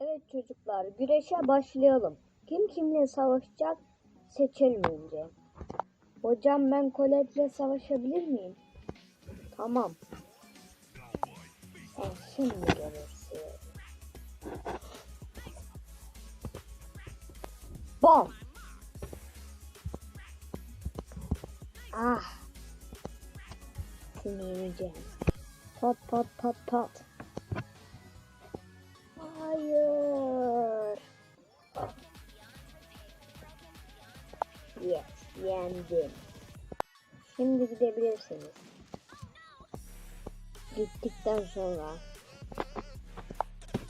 Evet çocuklar güreşe başlayalım. Kim kimle savaşacak seçelim önce. Hocam ben Colette'le savaşabilir miyim? Tamam. Sen şimdi görürsün. Bom. Ah. Seni yeneceğim. Pat pat pat pat. Yes, yendim. Şimdi gidebilirsiniz. Gittikten sonra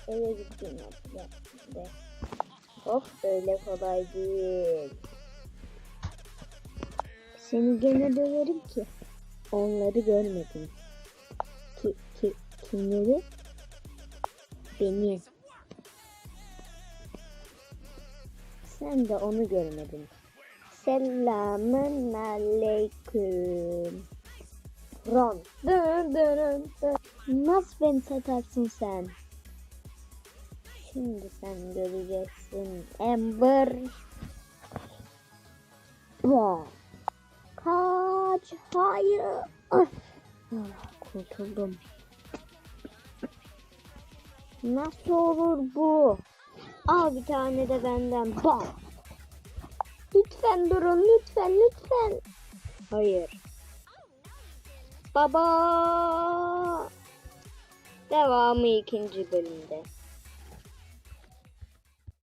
eve gittim de. Hop öyle kolay değil. Seni gene döverim ki. Onları görmedim. Ki, ki, kimleri? Beni. Sen de onu görmedin. Selamün aleyküm. Ron. Dın dın dın. Nasıl beni satarsın sen? Şimdi sen göreceksin. Amber. Bom. Kaç. Hayır. Ah, kurtuldum. Nasıl olur bu? Al bir tane de benden. Bam. Lütfen durun lütfen lütfen. Hayır. Baba. Devamı ikinci bölümde.